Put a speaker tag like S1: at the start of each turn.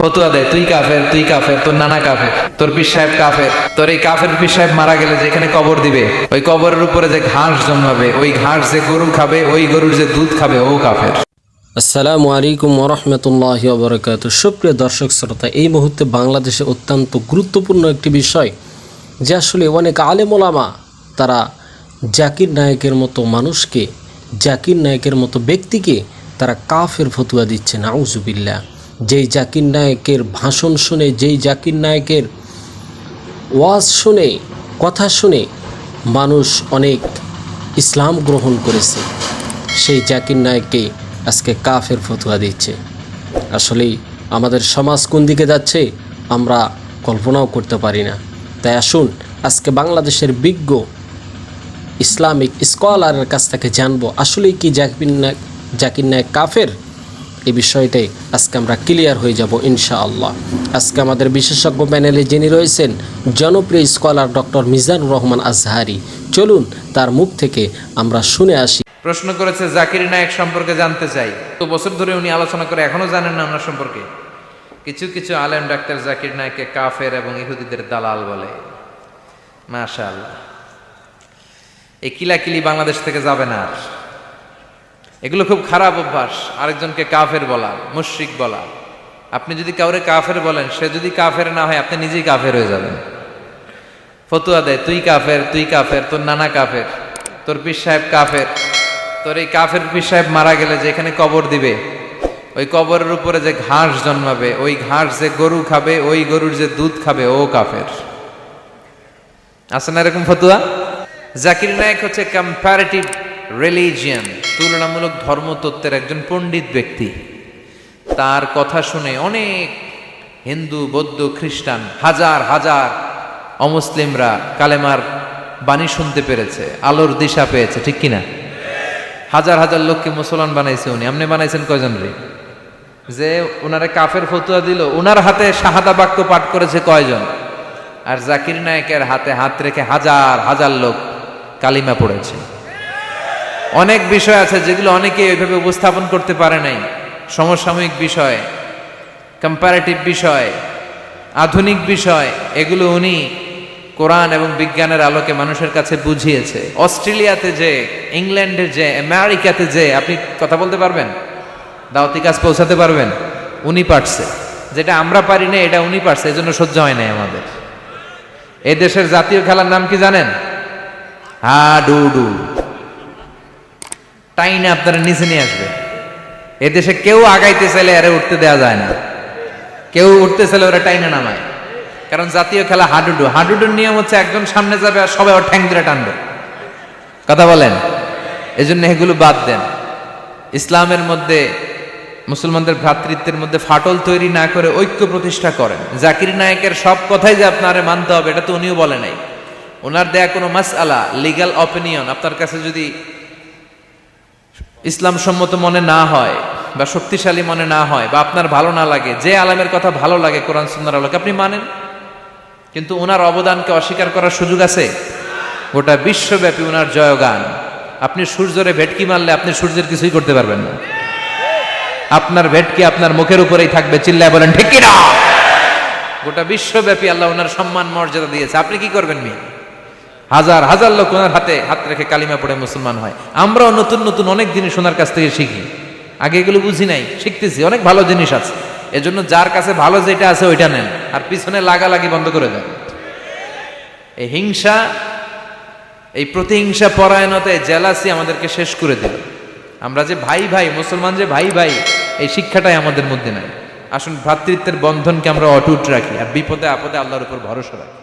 S1: ফতুয়া দেয় তুই কাফের তুই কাফের, তোর নানা কাফের, তোর পীর সাহেব কাফের, তোর এই কাফের পীর সাহেব মারা গেলে যেখানে কবর দিবে, ওই কবরের উপরে যে ঘাস জন্মাবে, ওই ঘাস যে গরু খাবে, ওই গরুর যে দুধ খাবে, ও কাফের।
S2: আসসালামু আলাইকুম ওরহমতুল্লাহ বরকাত সুপ্রিয় দর্শক শ্রোতা, এই মুহূর্তে বাংলাদেশে অত্যন্ত গুরুত্বপূর্ণ একটি বিষয়, যে আসলে অনেক আলেমোলামা, তারা জাকির নায়কের মতো মানুষকে, জাকির নায়কের মতো ব্যক্তিকে তারা কাফের ফতুয়া দিচ্ছে নাউজুবিল্লা যেই জাকির নায়কের ভাষণ শুনে, যেই জাকির নায়কের ওয়াজ শুনে, কথা শুনে মানুষ অনেক ইসলাম গ্রহণ করেছে। সেই জাকির নায়ককে আজকে কাফের ফতুয়া দিচ্ছে। আসলেই আমাদের সমাজ কোন দিকে যাচ্ছে, আমরা কল্পনাও করতে পারি না। তাই আসুন, আজকে বাংলাদেশের বিজ্ঞ ইসলামিক স্কলারের কাছ থেকে জানব, আসলেই কি জাকির নায়ক জাকির নায়ক কাফের? এই বিষয়টাই আজকে আমরা ক্লিয়ার হয়ে যাব ইনশাআল্লাহ। আজকে আমাদের বিশেষজ্ঞ প্যানেলে যিনি রয়েছেন, জনপ্রিয় স্কলার ডক্টর মিজানুর রহমান আজহারি। চলুন, তার মুখ থেকে আমরা শুনে আসি।
S1: প্রশ্ন করেছে, জাকির নায়ক সম্পর্কে জানতে চাই। তো বছর ধরে উনি আলোচনা করে এখনও জানেন না ওনার সম্পর্কে। কিছু কিছু আলেম ডাক্তার জাকির নায়ককে কাফের এবং ইহুদিদের দালাল বলে। মাশাআল্লাহ। এই কিলাকিলি বাংলাদেশ থেকে যাবে না আর। এগুলো খুব খারাপ অভ্যাস, আরেকজনকে কাফের বলা, মুশ্রিক বলা। আপনি যদি কাউরে কাফের বলেন, সে যদি কাফের না হয়, আপনি নিজেই কাফের হয়ে যাবেন। ফতুয়া দেয়, তুই কাফের তুই কাফের, তোর নানা কাফের, তোর পীর সাহেব কাফের, তোর এই কাফের পীর সাহেব মারা গেলে যেখানে কবর দিবে, ওই কবরের উপরে যে ঘাস জন্মাবে, ওই ঘাস যে গরু খাবে, ওই গরুর যে দুধ খাবে, ও কাফের। আছে না এরকম ফতুয়া? জাকির নায়ক হচ্ছে কম্পারেটিভ রিলিজিয়ান তুলনামূলক ধর্মতত্ত্বের একজন পণ্ডিত ব্যক্তি। তার কথা শুনে অনেক হিন্দু, বৌদ্ধ, খ্রিস্টান, হাজার হাজার অমুসলিমরা কালেমার বাণী শুনতে পেরেছে, আলোর দিশা পেয়েছে, ঠিক কিনা? হাজার হাজার লোককে মুসলমান বানাইছে উনি। আপনি বানাইছেন কয়জন রে? যে ওনারে কাফের ফতুয়া দিল ওনার হাতে শাহাদা বাক্য পাঠ করেছে কয়জন? আর জাকির নায়কের হাতে হাত রেখে হাজার হাজার লোক কালিমা পড়েছে। অনেক বিষয় আছে যেগুলো অনেকে ওইভাবে উপস্থাপন করতে পারে নাই। সমসাময়িক বিষয় কম্পারেটিভ বিষয়, আধুনিক বিষয়, এগুলো উনি কোরআন এবং বিজ্ঞানের আলোকে মানুষের কাছে বুঝিয়েছে। অস্ট্রেলিয়াতে যে, ইংল্যান্ডে যে, আমেরিকাতে যে, আপনি কথা বলতে পারবেন? দাওয়াতি কাজ পৌঁছাতে পারবেন? উনি পারছে। যেটা আমরা পারি না এটা উনি পারছে এই জন্য সহ্য হয় নাই আমাদের। এই দেশের জাতীয় খেলার নাম কি জানেন? হা ডু ডু টাইনে আপনারা নিচে নিয়ে আসবে? এদেশে কেউ আগাইতে চাইলে আরে উঠতে দেওয়া যায় না। কেউ উঠতে চাইলে ওরা টাইনে নামায়। কারণ জাতীয় খেলা হাডুডু। হাডুডুর নিয়ম হচ্ছে একজন সামনে যাবে আর সবাই ওর ঠ্যাং ধরে টানবে। কথা বলেন? এই জন্য এগুলো বাদ দেন। ইসলামের মধ্যে, মুসলমানদের ভ্রাতৃত্বের মধ্যে ফাটল তৈরি না করে ঐক্য প্রতিষ্ঠা করেন। জাকির নায়কের সব কথাই যে আপনারে মানতে হবে, এটা তো উনিও বলে নাই। ওনার দেয়া কোনো মাস আলা লিগাল অপিনিয়ন আপনার কাছে যদি ইসলাম সম্মত মনে না হয় বা শক্তিশালী মনে না হয় বা আপনার ভালো না লাগে, যে আলামের কথা ভালো লাগে, কোরআন সুন্দর আলোকে, আপনি মানেন? কিন্তু ওনার অবদানকে অস্বীকার করার সুযোগ আছে? গোটা বিশ্বব্যাপী ওনার জয়গান। আপনি সূর্যরে ভেটকি মারলে আপনি সূর্যের কিছুই করতে পারবেন না। আপনার ভেটকি আপনার মুখের উপরেই থাকবে, চিল্লায় বলেন, ঠিক না গোটা বিশ্বব্যাপী আল্লাহ ওনার সম্মান মর্যাদা দিয়েছে। আপনি কি করবেন মি হাজার হাজার লোক ওনার হাতে হাত রেখে কালিমা পড়ে মুসলমান হয়। আমরাও নতুন নতুন অনেক জিনিস ওনার কাছ থেকে শিখি। আগে এগুলো বুঝি নাই, শিখতেছি, অনেক ভালো জিনিস আছে। এজন্য যার কাছে ভালো যেটা আছে ওইটা নেন, আর পিছনে লাগালাগি বন্ধ করে দেন। এই হিংসা, এই প্রতিহিংসা পরায়ণতা জেলাসি আমাদেরকে শেষ করে দিল। আমরা যে ভাই ভাই, মুসলমান যে ভাই ভাই, এই শিক্ষাটাই আমাদের মধ্যে নাই। আসুন, ভ্রাতৃত্বের বন্ধনকে আমরা অটুট রাখি, আর বিপদে আপদে আল্লাহর উপর ভরসা রাখি।